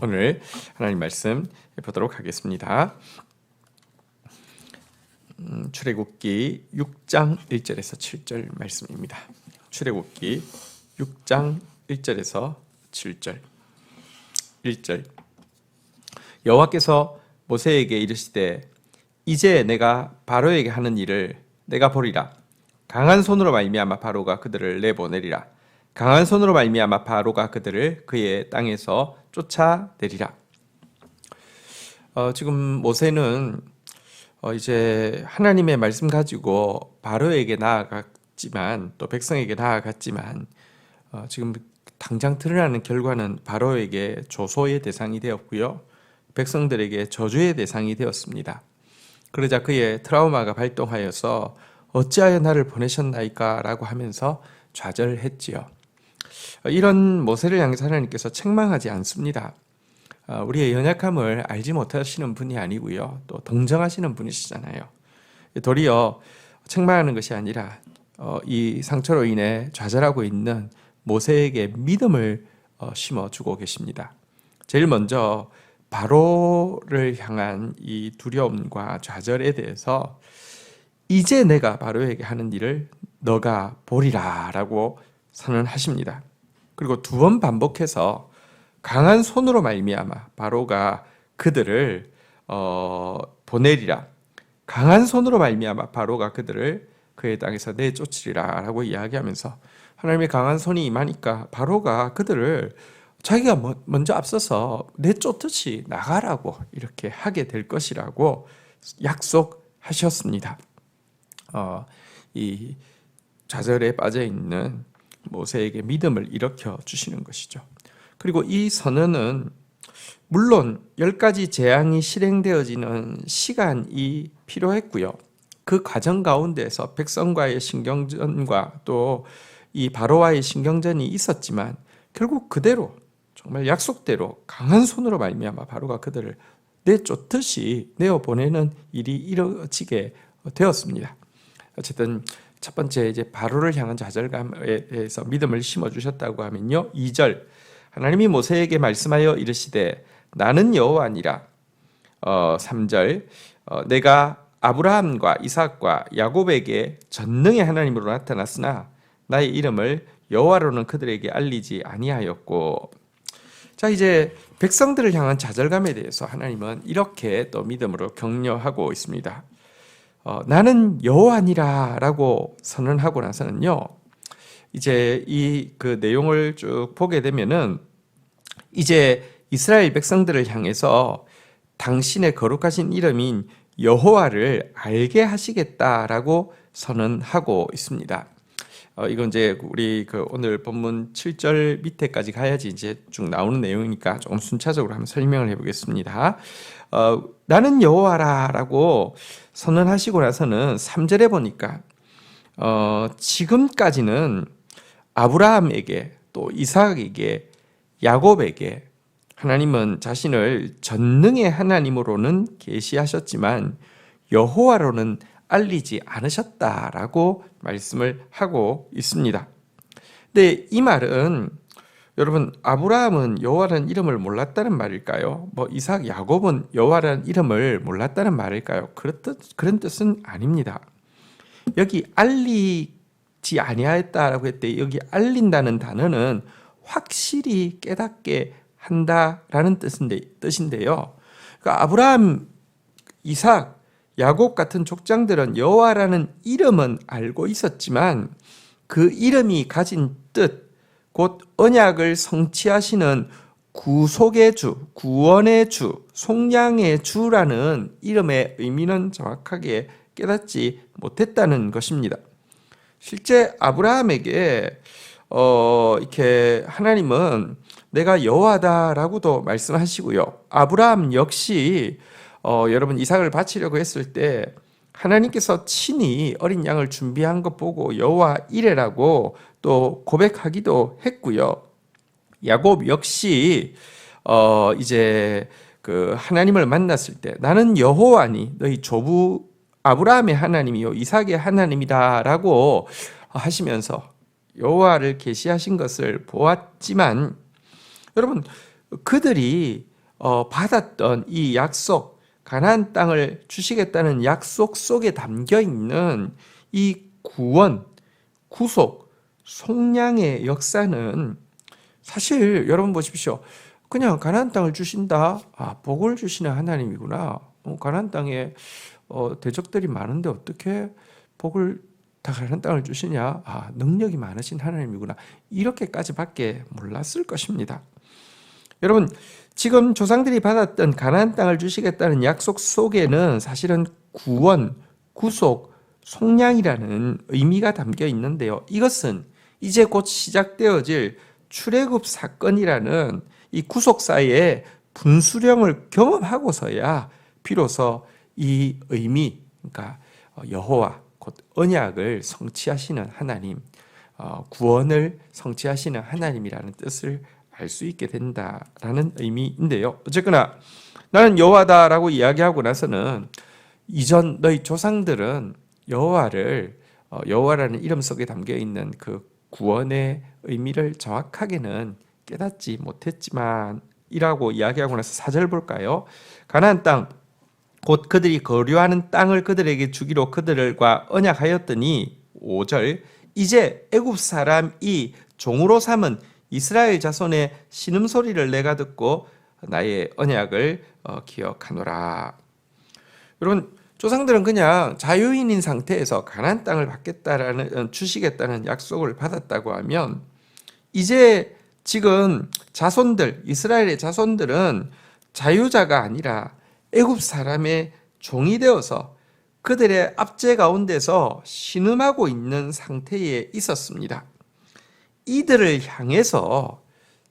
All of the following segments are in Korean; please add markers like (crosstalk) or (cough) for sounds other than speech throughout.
오늘 하나님 말씀 보도록 하겠습니다. 음, 출애굽기 6장 1절에서 7절 말씀입니다. 출애굽기 6장 1절에서 7절 1절 여호와께서 모세에게 이르시되 이제 내가 바로에게 하는 일을 내가 보리라 강한 손으로 말미암아 바로가 그들을 내보내리라 강한 손으로 말미암아 바로가 그들을 그의 땅에서 쫓아내리라 어, 지금 모세는 어, 이제 하나님의 말씀 가지고 바로에게 나아갔지만 또 백성에게 나아갔지만 어, 지금 당장 드러나는 결과는 바로에게 조소의 대상이 되었고요. 백성들에게 저주의 대상이 되었습니다. 그러자 그의 트라우마가 발동하여서 어찌하여 나를 보내셨나이까라고 하면서 좌절했지요. 이런 모세를 향해서 하나님께서 책망하지 않습니다. 어, 우리의 연약함을 알지 못하시는 분이 아니고요. 또 동정하시는 분이시잖아요. 도리어 책망하는 것이 아니라 어, 이 상처로 인해 좌절하고 있는 모세에게 믿음을 어, 심어주고 계십니다. 제일 먼저 바로를 향한 이 두려움과 좌절에 대해서 이제 내가 바로에게 하는 일을 너가 보리라 라고 선언하십니다. 그리고 두 번 반복해서 강한 손으로 말미암아 바로가 그들을 어, 보내리라. 강한 손으로 말미암아 바로가 그들을 그의 땅에서 내쫓으리라라고 이야기하면서 하나님의 강한 손이 임하니까 바로가 그들을 자기가 먼저 앞서서 내쫓듯이 나가라고 이렇게 하게 될 것이라고 약속하셨습니다. 어, 이 좌절에 빠져 있는 모세에게 믿음을 일으켜 주시는 것이죠. 그리고 이 선언은 물론 열 가지 재앙이 실행되어지는 시간이 필요했고요. 그 과정 가운데서 백성과의 신경전과 또 이 바로와의 신경전이 있었지만 결국 그대로 정말 약속대로 강한 손으로 말미암아 바로가 그들을 내쫓듯이 내어 보내는 일이 이루어지게 되었습니다. 어쨌든 첫 번째 이제 바로를 향한 좌절감에 대해서 믿음을 심어 주셨다고 하면요. 2절 하나님이 모세에게 말씀하여 이르시되 나는 여호와니라. 어, 3절 어, 내가 아브라함과 이삭과 야곱에게 전능의 하나님으로 나타났으나 나의 이름을 여호와로는 그들에게 알리지 아니하였고 자 이제 백성들을 향한 좌절감에 대해서 하나님은 이렇게 또 믿음으로 격려하고 있습니다. 어, 나는 여호와니라라고 선언하고 나서는요. 이제 이 그 내용을 쭉 보게 되면은 이제 이스라엘 백성들을 향해서 당신의 거룩하신 이름인 여호와를 알게 하시겠다라고 선언하고 있습니다. 어, 이건 이제 우리 그 오늘 본문 7절 밑에까지 가야지 이제 쭉 나오는 내용이니까 조금 순차적으로 한번 설명을 해보겠습니다. 어, 나는 여호와라라고 선언하시고 나서는 3절에 보니까 어, 지금까지는 아브라함에게 또 이삭에게 야곱에게 하나님은 자신을 전능의 하나님으로는 계시하셨지만 여호와로는 알리지 않으셨다라고 말씀을 하고 있습니다. 근데 이 말은 여러분 아브라함은 여호와라는 이름을 몰랐다는 말일까요? 뭐 이삭 야곱은 여호와라는 이름을 몰랐다는 말일까요? 그렇듯 그런 뜻은 아닙니다. 여기 알리지 아니하였다라고 했대 여기 알린다는 단어는 확실히 깨닫게 한다라는 뜻인데 뜻인데요. 그러니까 아브라함, 이삭, 야곱 같은 족장들은 여호와라는 이름은 알고 있었지만 그 이름이 가진 뜻, 곧 언약을 성취하시는 구속의 주, 구원의 주, 속량의 주라는 이름의 의미는 정확하게 깨닫지 못했다는 것입니다. 실제 아브라함에게 어, 이렇게 하나님은 내가 여호와다라고도 말씀하시고요. 아브라함 역시 어, 여러분 이삭을 바치려고 했을 때 하나님께서 친히 어린 양을 준비한 것 보고 여호와 이래라고 또 고백하기도 했고요. 야곱 역시 어, 이제 그 하나님을 만났을 때 나는 여호와니 너희 조부 아브라함의 하나님이요 이삭의 하나님이다라고 하시면서 여호와를 계시하신 것을 보았지만 여러분 그들이 어, 받았던 이 약속, 가나안 땅을 주시겠다는 약속 속에 담겨 있는 이 구원, 구속, 속량의 역사는 사실 여러분 보십시오. 그냥 가나안 땅을 주신다. 아, 복을 주시는 하나님이구나. 어, 가나안 땅에 어, 대적들이 많은데 어떻게 복을 다 가나안 땅을 주시냐? 아, 능력이 많으신 하나님이구나. 이렇게까지밖에 몰랐을 것입니다. 여러분, 지금 조상들이 받았던 가나안 땅을 주시겠다는 약속 속에는 사실은 구원, 구속, 속량이라는 의미가 담겨 있는데요. 이것은 이제 곧 시작되어질 출애굽 사건이라는 이 구속사의 분수령을 경험하고서야 비로소 이 의미, 그러니까 여호와 곧 언약을 성취하시는 하나님, 어, 구원을 성취하시는 하나님이라는 뜻을 알 수 있게 된다라는 의미인데요. 어쨌거나 나는 여호와다라고 이야기하고 나서는 이전 너희 조상들은 여호와를 어, 여호와라는 이름 속에 담겨 있는 그 구원의 의미를 정확하게는 깨닫지 못했지만 이라고 이야기하고 나서 사절 볼까요? 가나안 땅 곧 그들이 거류하는 땅을 그들에게 주기로 그들과 언약하였더니 5절 이제 애굽 사람이 종으로 삼은 이스라엘 자손의 신음 소리를 내가 듣고 나의 언약을 어, 기억하노라. 여러분 조상들은 그냥 자유인인 상태에서 가나안 땅을 받겠다라는 어, 주시겠다는 약속을 받았다고 하면 이제 지금 자손들 이스라엘의 자손들은 자유자가 아니라 애굽 사람의 종이 되어서 그들의 압제 가운데서 신음하고 있는 상태에 있었습니다. 이들을 향해서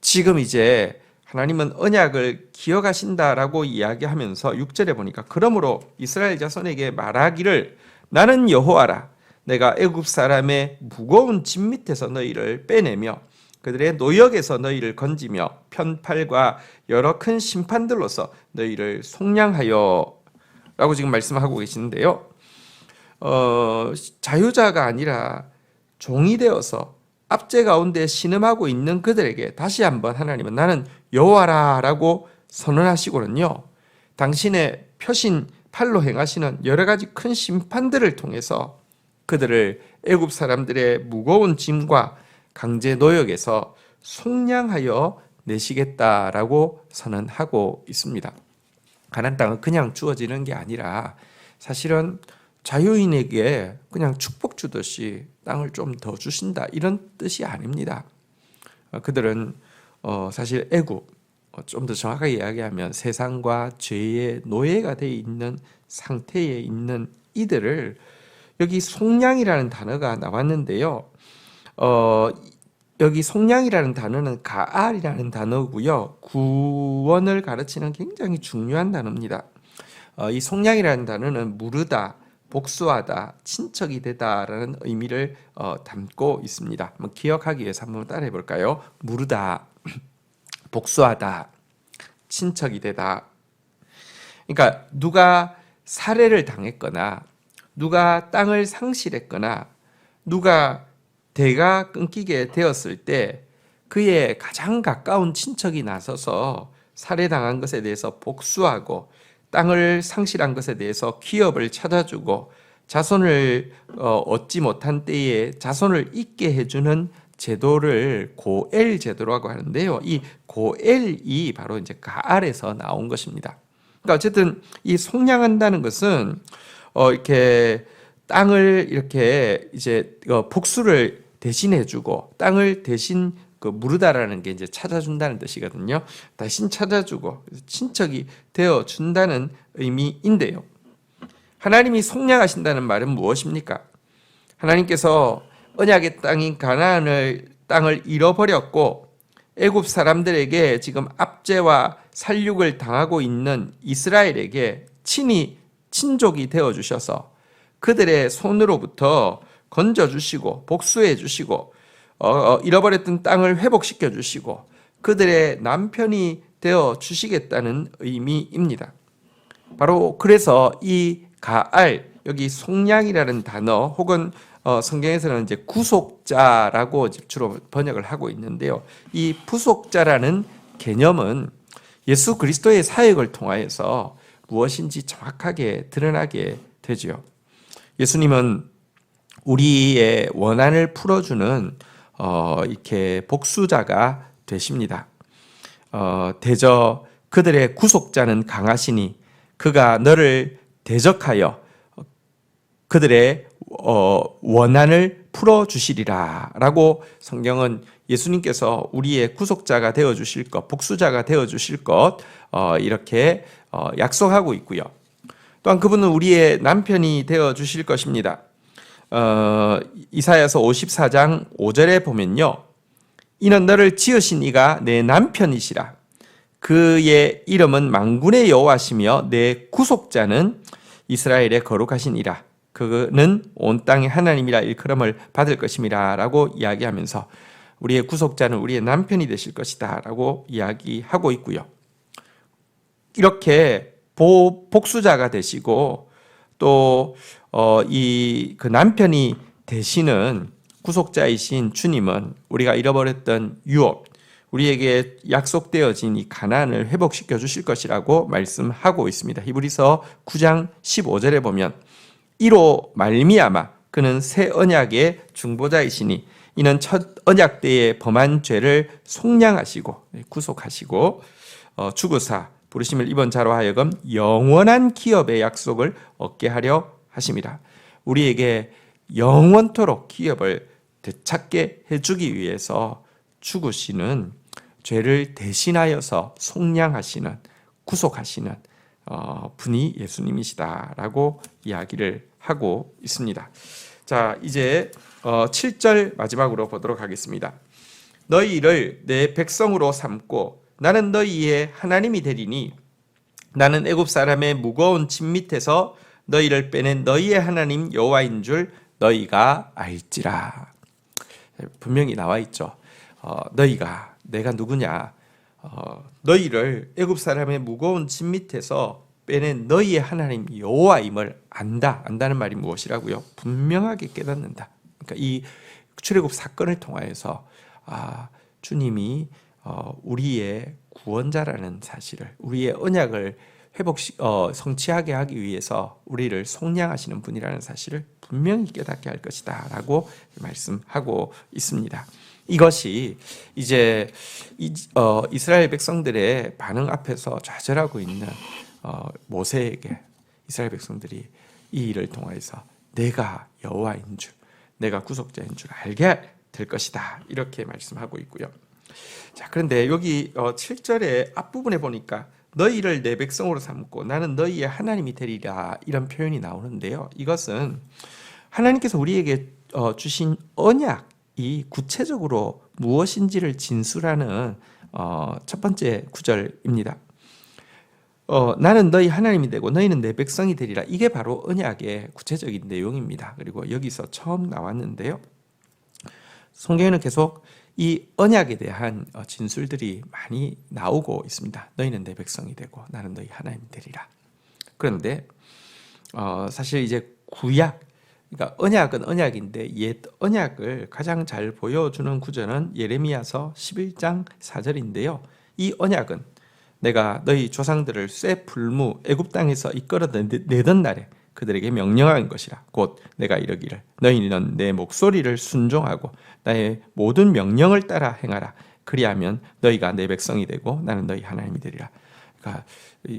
지금 이제 하나님은 언약을 기억하신다라고 이야기하면서 6절에 보니까 그러므로 이스라엘 자손에게 말하기를 나는 여호와라 내가 애굽 사람의 무거운 짐 밑에서 너희를 빼내며 그들의 노역에서 너희를 건지며 편팔과 여러 큰 심판들로서 너희를 속량하여 라고 지금 말씀하고 계시는데요. 어, 자유자가 아니라 종이 되어서 압제 가운데 신음하고 있는 그들에게 다시 한번 하나님은 나는 여호와라라고 선언하시거든요. 당신의 표신 팔로 행하시는 여러 가지 큰 심판들을 통해서 그들을 애굽 사람들의 무거운 짐과 강제 노역에서 속량하여 내시겠다라고 선언하고 있습니다. 가난 땅은 그냥 주어지는 게 아니라 사실은 자유인에게 그냥 축복 주듯이 땅을 좀 더 주신다 이런 뜻이 아닙니다. 어, 그들은 어, 사실 애굽 어, 좀더 정확하게 이야기하면 세상과 죄의 노예가 되어 있는 상태에 있는 이들을 여기 속량이라는 단어가 나왔는데요. 어, 여기 속량이라는 단어는 가알이라는 단어고요. 구원을 가르치는 굉장히 중요한 단어입니다. 어, 이 속량이라는 단어는 무르다, 복수하다, 친척이 되다라는 의미를 어, 담고 있습니다. 한번 기억하기 위해서 한번 따라해 볼까요? 무르다, (clears throat) 복수하다, 친척이 되다. 그러니까 누가 살해를 당했거나 누가 땅을 상실했거나 누가 대가 끊기게 되었을 때 그의 가장 가까운 친척이 나서서 살해당한 것에 대해서 복수하고 땅을 상실한 것에 대해서 기업을 찾아주고 자손을 어, 얻지 못한 때에 자손을 잊게 해주는 제도를 고엘 제도라고 하는데요. 이 고엘이 바로 이제 가알에서 나온 것입니다. 그러니까 어쨌든 이 속량한다는 것은 어 이렇게 땅을 이렇게 이제 어, 복수를 대신해주고 땅을 대신 그 무르다라는 게 이제 찾아준다는 뜻이거든요. 대신 찾아주고 친척이 되어 준다는 의미인데요. 하나님이 속량하신다는 말은 무엇입니까? 하나님께서 언약의 땅인 가나안을 땅을 잃어버렸고 애굽 사람들에게 지금 압제와 살육을 당하고 있는 이스라엘에게 친히 친족이 되어 주셔서 그들의 손으로부터 건져 주시고 복수해 주시고 어, 어, 잃어버렸던 땅을 회복시켜 주시고 그들의 남편이 되어 주시겠다는 의미입니다. 바로 그래서 이 가알 여기 속량이라는 단어 혹은 어, 성경에서는 이제 구속자라고 주로 번역을 하고 있는데요. 이 부속자라는 개념은 예수 그리스도의 사역을 통하여서 무엇인지 정확하게 드러나게 되지요. 예수님은 우리의 원한을 풀어주는 어, 이렇게 복수자가 되십니다. 어, 대저 그들의 구속자는 강하시니 그가 너를 대적하여 그들의 어, 원한을 풀어 주시리라라고 성경은 예수님께서 우리의 구속자가 되어 주실 것, 복수자가 되어 주실 것 어, 이렇게 어, 약속하고 있고요. 또한 그분은 우리의 남편이 되어 주실 것입니다. 어, 이사야서 54장 5절에 보면요. 이는 너를 지으신 이가 내 남편이시라. 그의 이름은 망군의 여호와시며 내 구속자는 이스라엘의 거룩하신 이라. 그는 온 땅의 하나님이라 일컬음을 받을 것임이라라고 이야기하면서 우리의 구속자는 우리의 남편이 되실 것이다라고 이야기하고 있고요. 이렇게 복수자가 되시고 또 어, 이 그 남편이 되시는 구속자이신 주님은 우리가 잃어버렸던 유업, 우리에게 약속되어진 이 가난을 회복시켜 주실 것이라고 말씀하고 있습니다. 히브리서 9장 15절에 보면 이로 말미암아 그는 새 언약의 중보자이시니 이는 첫 언약 때에 범한 죄를 속량하시고 구속하시고 어, 죽으사 부르심을 입은 자로 하여금 영원한 기업의 약속을 얻게 하려 하심이라. 우리에게 영원토록 기업을 되찾게 해주기 위해서 죽으시는 죄를 대신하여서 속량하시는 구속하시는 어, 분이 예수님이시다라고 이야기를 하고 있습니다. 자 이제 7절 어, 마지막으로 보도록 하겠습니다. 너희를 내 백성으로 삼고 나는 너희의 하나님이 되리니 나는 애굽 사람의 무거운 짐 밑에서 너희를 빼낸 너희의 하나님 여호와인 줄 너희가 알지라. 분명히 나와 있죠. 어, 너희가 내가 누구냐? 어, 너희를 애굽 사람의 무거운 짐 밑에서 빼낸 너희의 하나님 여호와임을 안다. 안다는 말이 무엇이라고요? 분명하게 깨닫는다. 그러니까 이 출애굽 사건을 통하여서 아, 주님이 어, 우리의 구원자라는 사실을 우리의 언약을 회복 어, 성취하게 하기 위해서 우리를 속량하시는 분이라는 사실을 분명히 깨닫게 할 것이다라고 말씀하고 있습니다. 이것이 이제 이, 어, 이스라엘 백성들의 반응 앞에서 좌절하고 있는 어, 모세에게 이스라엘 백성들이 이 일을 통해서 내가 여호와인 줄, 내가 구속자인 줄 알게 될 것이다 이렇게 말씀하고 있고요. 자 그런데 여기 어, 7절의 앞부분에 보니까 너희를 내 백성으로 삼고 나는 너희의 하나님이 되리라 이런 표현이 나오는데요. 이것은 하나님께서 우리에게 어, 주신 언약이 구체적으로 무엇인지를 진술하는 어, 첫 번째 구절입니다. 어, 나는 너희 하나님이 되고 너희는 내 백성이 되리라. 이게 바로 언약의 구체적인 내용입니다. 그리고 여기서 처음 나왔는데요. 성경에는 계속 이 언약에 대한 어, 진술들이 많이 나오고 있습니다. 너희는 내 백성이 되고 나는 너희 하나님 되리라. 그런데 어, 사실 이제 구약 그러니까 언약은 언약인데 옛 언약을 가장 잘 보여주는 구절은 예레미야서 11장 4절인데요. 이 언약은 내가 너희 조상들을 쇠 풀무 애굽 땅에서 이끌어 내던 날에 그들에게 명령한 것이라. 곧 내가 이르기를 너희는 내 목소리를 순종하고 나의 모든 명령을 따라 행하라. 그리하면 너희가 내 백성이 되고 나는 너희 하나님이 되리라. 그러니까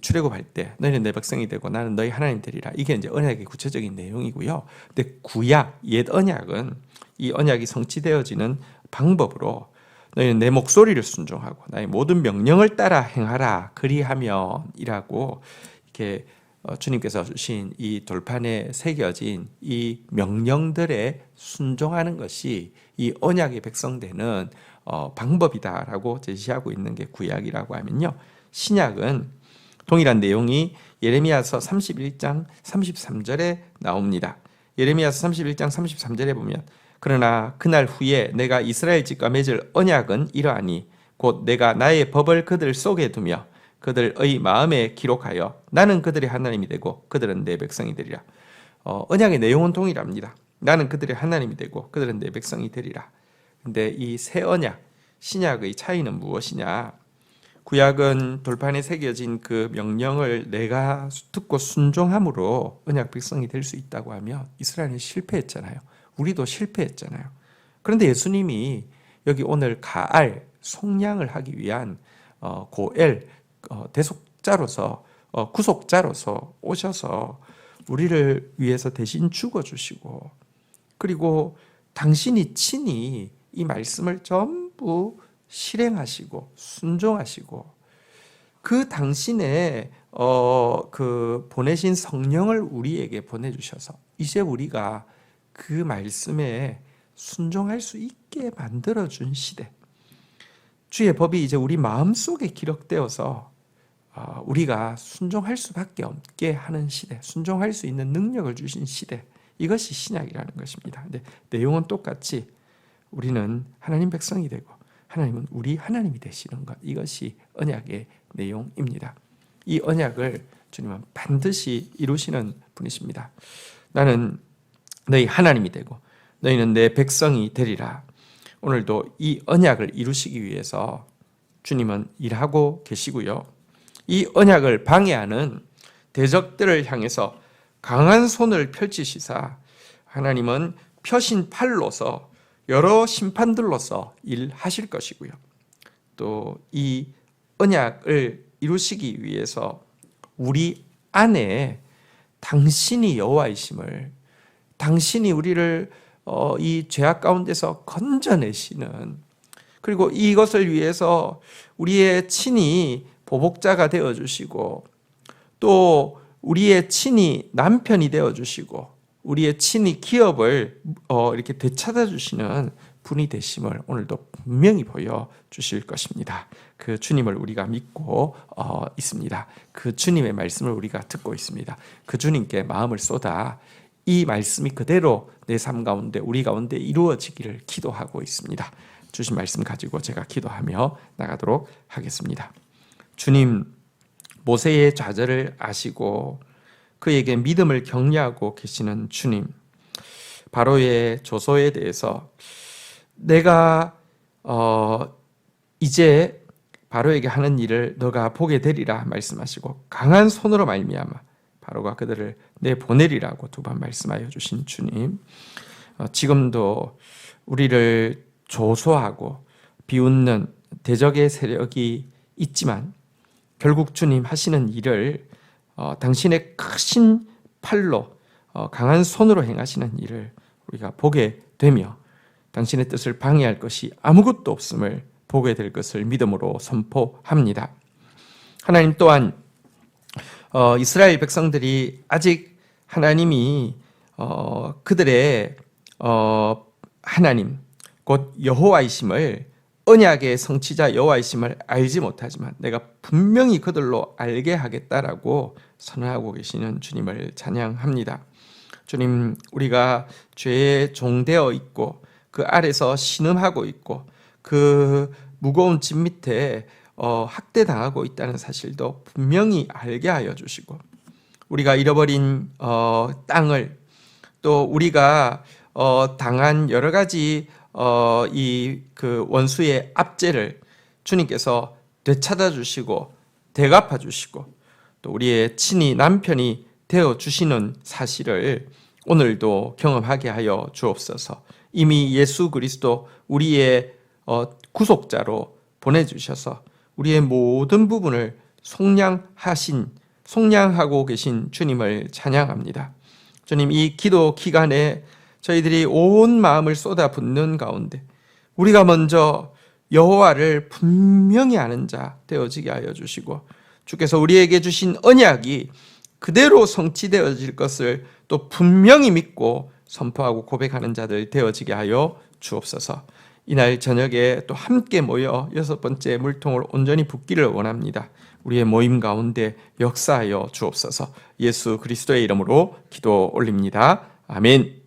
출애굽할 때 너희는 내 백성이 되고 나는 너희 하나님 되리라. 이게 이제 언약의 구체적인 내용이고요. 근데 구약 옛 언약은 이 언약이 성취되어지는 방법으로 너희는 내 목소리를 순종하고 나의 모든 명령을 따라 행하라. 그리하면이라고 이렇게 어, 주님께서 주신 이 돌판에 새겨진 이 명령들에 순종하는 것이 이 언약의 백성되는 어, 방법이다라고 제시하고 있는 게 구약이라고 하면요. 신약은 동일한 내용이 예레미야서 31장 33절에 나옵니다. 예레미야서 31장 33절에 보면 그러나 그날 후에 내가 이스라엘 집과 맺을 언약은 이러하니 곧 내가 나의 법을 그들 속에 두며 그들의 마음에 기록하여 나는 그들의 하나님이 되고 그들은 내 백성이 되리라. 어, 언약의 내용은 동일합니다. 나는 그들의 하나님이 되고 그들은 내 백성이 되리라. 근데 이 새 언약, 신약의 차이는 무엇이냐? 구약은 돌판에 새겨진 그 명령을 내가 듣고 순종함으로 언약 백성이 될 수 있다고 하며 이스라엘은 실패했잖아요. 우리도 실패했잖아요. 그런데 예수님이 여기 오늘 가알 속량을 하기 위한 어, 고엘 어, 대속자로서 어, 구속자로서 오셔서 우리를 위해서 대신 죽어 주시고 그리고 당신이 친히 이 말씀을 전부 실행하시고 순종하시고 그 당신의 어, 그 보내신 성령을 우리에게 보내주셔서 이제 우리가 그 말씀에 순종할 수 있게 만들어준 시대. 주의 법이 이제 우리 마음 속에 기록되어서 어, 우리가 순종할 수밖에 없게 하는 시대, 순종할 수 있는 능력을 주신 시대. 이것이 신약이라는 것입니다. 근데 내용은 똑같이 우리는 하나님 백성이 되고 하나님은 우리 하나님이 되시는 것. 이것이 언약의 내용입니다. 이 언약을 주님은 반드시 이루시는 분이십니다. 나는 너희 하나님이 되고 너희는 내 백성이 되리라. 오늘도 이 언약을 이루시기 위해서 주님은 일하고 계시고요. 이 언약을 방해하는 대적들을 향해서 강한 손을 펼치시사 하나님은 펴신 팔로서 여러 심판들로서 일하실 것이고요. 또 이 언약을 이루시기 위해서 우리 안에 당신이 여호와이심을 당신이 우리를 어, 이 죄악 가운데서 건져내시는 그리고 이것을 위해서 우리의 친히 보복자가 되어 주시고 또 우리의 친히 남편이 되어 주시고 우리의 친히 기업을 어, 이렇게 되찾아 주시는 분이 되심을 오늘도 분명히 보여 주실 것입니다. 그 주님을 우리가 믿고 어, 있습니다. 그 주님의 말씀을 우리가 듣고 있습니다. 그 주님께 마음을 쏟아 이 말씀이 그대로 내 삶 가운데 우리 가운데 이루어지기를 기도하고 있습니다. 주신 말씀 가지고 제가 기도하며 나가도록 하겠습니다. 주님 모세의 좌절을 아시고 그에게 믿음을 격려하고 계시는 주님 바로의 조소에 대해서 내가 어 이제 바로에게 하는 일을 너가 보게 되리라 말씀하시고 강한 손으로 말미암아 바로가 그들을 내 보내리라고 두 번 말씀하여 주신 주님 어, 지금도 우리를 조소하고 비웃는 대적의 세력이 있지만 결국 주님 하시는 일을 어, 당신의 크신 팔로 어, 강한 손으로 행하시는 일을 우리가 보게 되며 당신의 뜻을 방해할 것이 아무것도 없음을 보게 될 것을 믿음으로 선포합니다. 하나님 또한 어, 이스라엘 백성들이 아직 하나님이 어, 그들의 어, 하나님 곧 여호와이심을 언약의 성취자 여호와이심을 알지 못하지만 내가 분명히 그들로 알게 하겠다라고 선언하고 계시는 주님을 찬양합니다. 주님, 우리가 죄의 종되어 있고 그 아래서 신음하고 있고 그 무거운 짐 밑에 어, 학대당하고 있다는 사실도 분명히 알게 하여 주시고 우리가 잃어버린 어, 땅을 또 우리가 어, 당한 여러 가지 어, 이 그 원수의 압제를 주님께서 되찾아 주시고 대갚아 주시고 또 우리의 친히 남편이 되어 주시는 사실을 오늘도 경험하게 하여 주옵소서. 이미 예수 그리스도 우리의 어, 구속자로 보내주셔서 우리의 모든 부분을 속량하신 속량하고 계신 주님을 찬양합니다. 주님 이 기도 기간에 저희들이 온 마음을 쏟아붓는 가운데 우리가 먼저 여호와를 분명히 아는 자 되어지게 하여 주시고 주께서 우리에게 주신 언약이 그대로 성취되어질 것을 또 분명히 믿고 선포하고 고백하는 자들 되어지게 하여 주옵소서. 이날 저녁에 또 함께 모여 여섯 번째 물통을 온전히 붓기를 원합니다. 우리의 모임 가운데 역사하여 주옵소서. 예수 그리스도의 이름으로 기도 올립니다. 아멘.